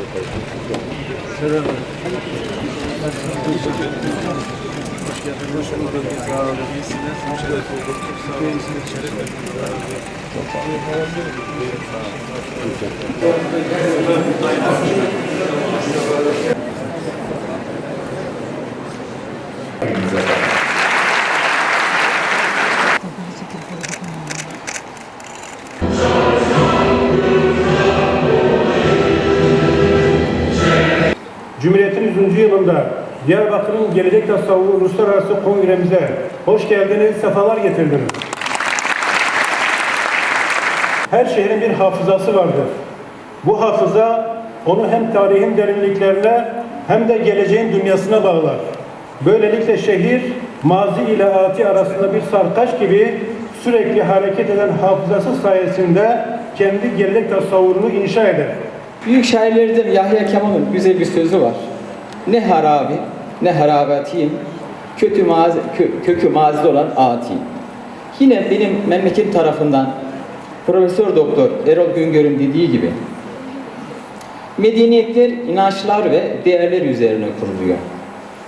Hoş bulduk. Sağ olun. İyisiniz. Hoş bulduk. Sağ olun. Şeref verdiniz. Cumhuriyet'in 100. yılında Diyarbakır'ın Gelecek Tasavvuru Uluslararası Kongremize hoş geldiniz, sefalar getirdiniz. Her şehrin bir hafızası vardır. Bu hafıza onu hem tarihin derinliklerine hem de geleceğin dünyasına bağlar. Böylelikle şehir mazi ile ati arasında bir sarkaç gibi sürekli hareket eden hafızası sayesinde kendi gelecek tasavvurunu inşa eder. Büyük şairlerden Yahya Kemal'ın güzel bir sözü var. Ne harabi, ne harabatiyim, kötü mazi, kö- kökü mazide olan atiyim. Yine benim memleket tarafından Profesör Doktor Erol Güngör'ün dediği gibi medeniyetler inançlar ve değerler üzerine kuruluyor.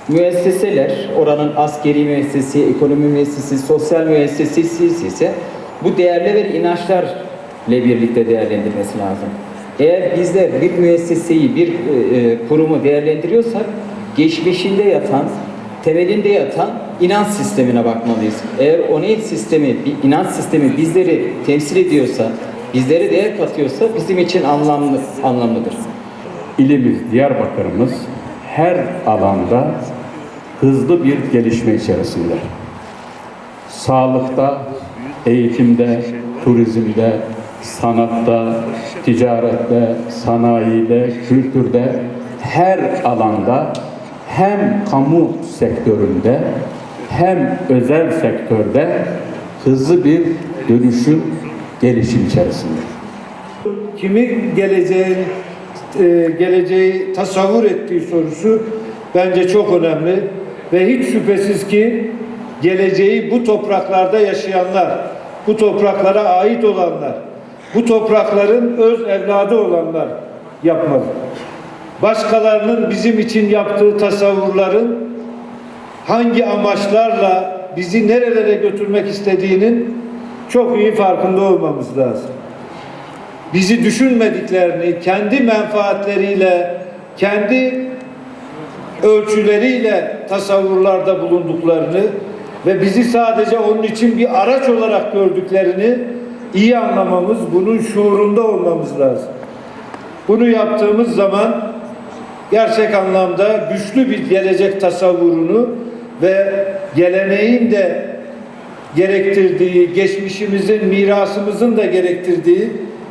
Müesseseler, oranın askeri müessesesi, ekonomi müessesesi, sosyal müessesesi ise bu değerler ve inançlarla birlikte değerlendirmesi lazım. Eğer bizler bir müesseseyi, bir e, e, kurumu değerlendiriyorsak, geçmişinde yatan, temelinde yatan inanç sistemine bakmalıyız. Eğer o niyet sistemi, bir inanç sistemi bizleri temsil ediyorsa, bizlere değer katıyorsa bizim için anlamlı, anlamlıdır. ilimiz Diyarbakır'ımız her alanda hızlı bir gelişme içerisinde. Sağlıkta, eğitimde, turizmde, sanatta, ticarette, sanayide, kültürde her alanda hem kamu sektöründe hem özel sektörde hızlı bir dönüşüm, gelişim içerisinde. kimin geleceği e, geleceği tasavvur ettiği sorusu bence çok önemli ve hiç şüphesiz ki geleceği bu topraklarda yaşayanlar, bu topraklara ait olanlar, bu toprakların öz evladı olanlar yapmalı. Başkalarının bizim için yaptığı tasavvurların hangi amaçlarla bizi nerelere götürmek istediğinin çok iyi farkında olmamız lazım bizi düşünmediklerini, kendi menfaatleriyle, kendi ölçüleriyle tasavvurlarda bulunduklarını ve bizi sadece onun için bir araç olarak gördüklerini iyi anlamamız, bunun şuurunda olmamız lazım. Bunu yaptığımız zaman gerçek anlamda güçlü bir gelecek tasavvuru ve geleneğin de gerektirdiği, geçmişimizin, mirasımızın da gerektirdiği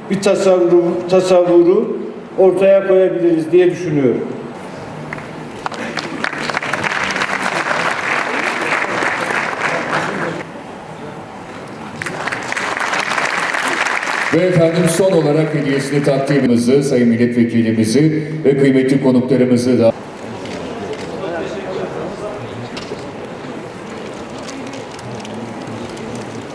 bir tasavvuru, tasavvuru ortaya koyabiliriz diye düşünüyorum. Ve efendim son olarak hediyesini takdimimizi, sayın milletvekilimizi ve kıymetli konuklarımızı da